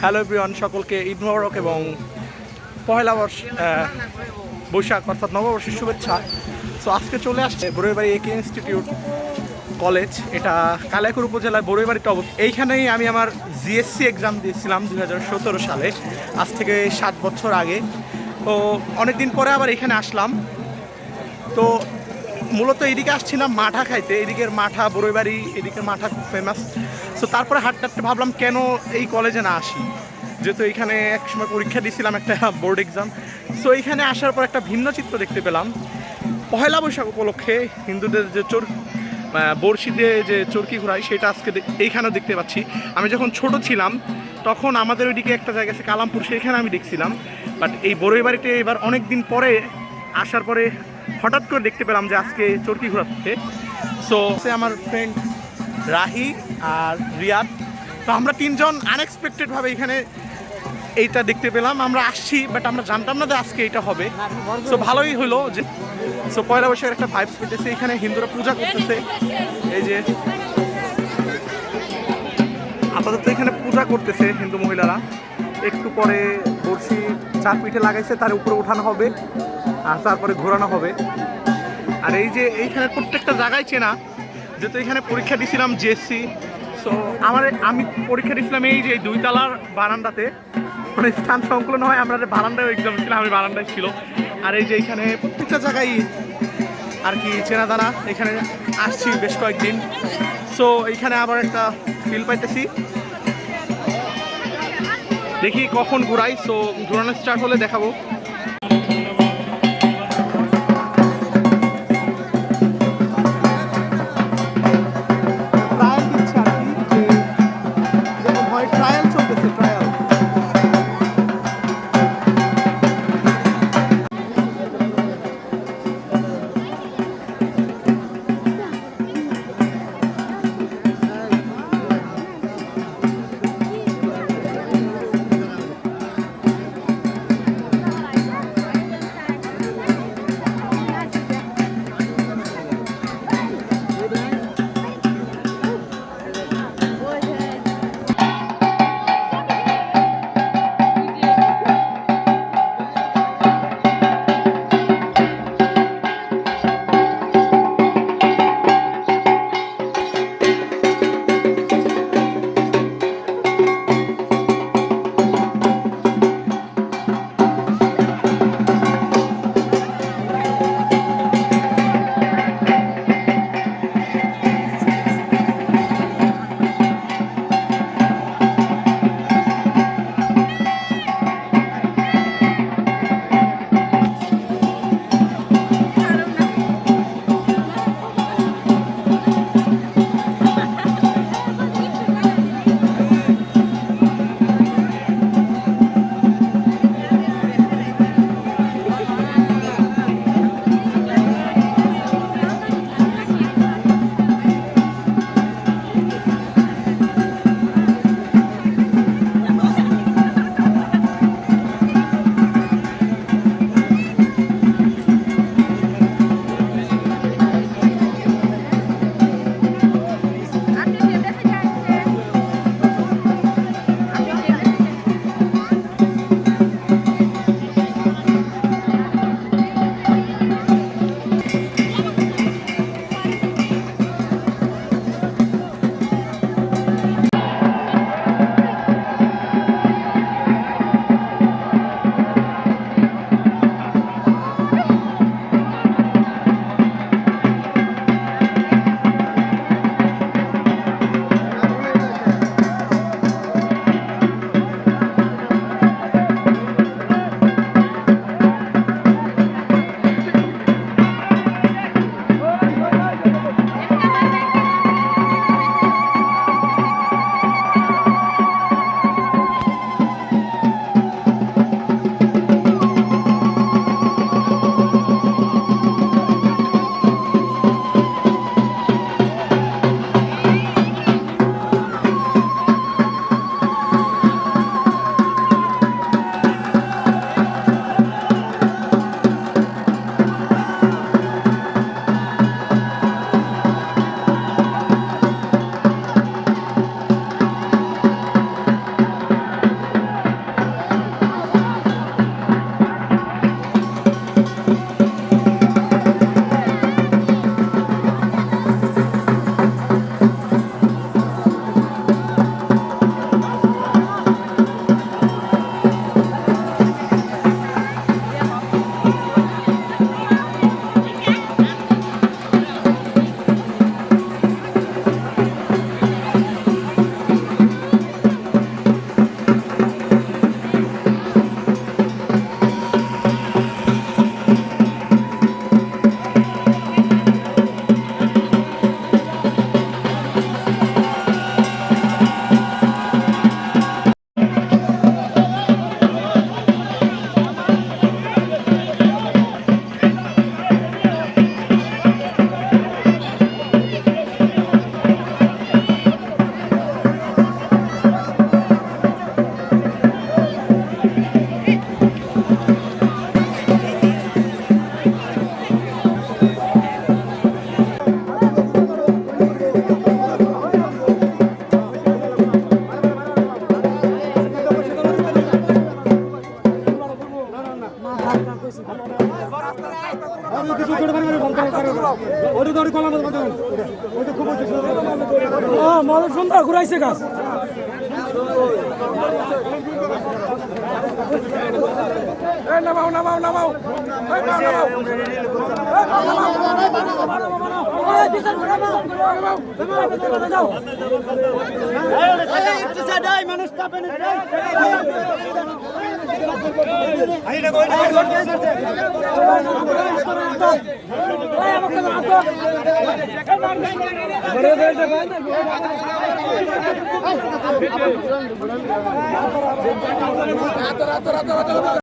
Hello everyone, সকলকে ঈদ মোবারক এবং পয়লা বর্ষ বৈশাখ অর্থাৎ নববর্ষের শুভেচ্ছা। সো আজকে চলে আসছে বড়ুইবাড়ি একে ইনস্টিটিউট কলেজ। এটা কালাইকুর উপজেলার বড়ুইবাড়িতে অবস্থিত। এইখানেই আমি আমার জিএসসি এক্সাম দিয়েছিলাম দু হাজার সতেরো সালে। আজ থেকে সাত বছর আগে। তো, অনেকদিন পরে আবার এখানে আসলাম। তো, মূলত এদিকে আসছিলাম মাঠা খাইতে। এদিকের মাঠা, বড়ইবাড়ি এদিকের মাঠা খুব ফেমাস সো তারপরে হাঁটতে হাঁটতে ভাবলাম কেন এই কলেজে না আসি? যেহেতু এইখানে এক সময় পরীক্ষা দিয়েছিলাম একটা বোর্ড এক্সাম সো এইখানে আসার পর একটা ভিন্ন চিত্র দেখতে পেলাম। পহেলা বৈশাখ উপলক্ষে হিন্দুদের যে চোর আহ, বড়শি দিয়ে যে চরকি ঘোরায় সেটা আজকে এইখানেও দেখতে পাচ্ছি। আমি যখন ছোট ছিলাম তখন আমাদের ওইদিকে একটা জায়গা আছে কালামপুর সেখানে আমি দেখছিলাম। বাট এই বড়ই বাড়িতে এবার অনেক দিন পরে আসার পরে হঠাৎ করে দেখতে পেলাম যে আজকে চরকি ঘোরাচ্ছে সো সে আমার ফ্রেন্ড রাহি আর রিয়াদ। তো আমরা তিনজন আনএক্সপেক্টেডভাবে এখানে এইটা দেখতে পেলাম। আমরা আসছি বাট আমরা জানতাম না যে আজকে এটা হবে। সো ভালোই হলো যে সো পয়লা বৈশাখের একটা ভাইবস পেতেছে এখানে হিন্দুরা পূজা করতেছে। এই যে, আপাতত এখানে পূজা করতেছে হিন্দু মহিলারা। একটু পরে বড়শি চার পিঠে লাগাইছে, তার উপরে ওঠানো হবে, আর তারপরে ঘোরানো হবে। আর এই যে, এইখানে প্রত্যেকটা জায়গায় চেনা যেহেতু এখানে পরীক্ষা দিয়েছিলাম জিএসসি সো আমার আমি পরীক্ষা দিয়েছিলাম এই যে দুই তলার বারান্দাতে। মানে স্থান সংকলন হয়, আমরা বারান্দায় এক্সাম ছিলাম আমি বারান্দায় ছিল। আর এই যে এখানে প্রত্যেকটা জায়গায় আর কি চেনা দানা এখানে আসছি বেশ কয়েকদিন। সো এইখানে আবার একটা ফিল পাইতেছি। দেখি কখন ঘুরাই সো ঘুরানো স্টার্ট হলে দেখাবো। মাদক সুন্দর ঘুরাইছে গাছ। নামাও নামাও নামাও। মানুষ আতর আতর আতর আতর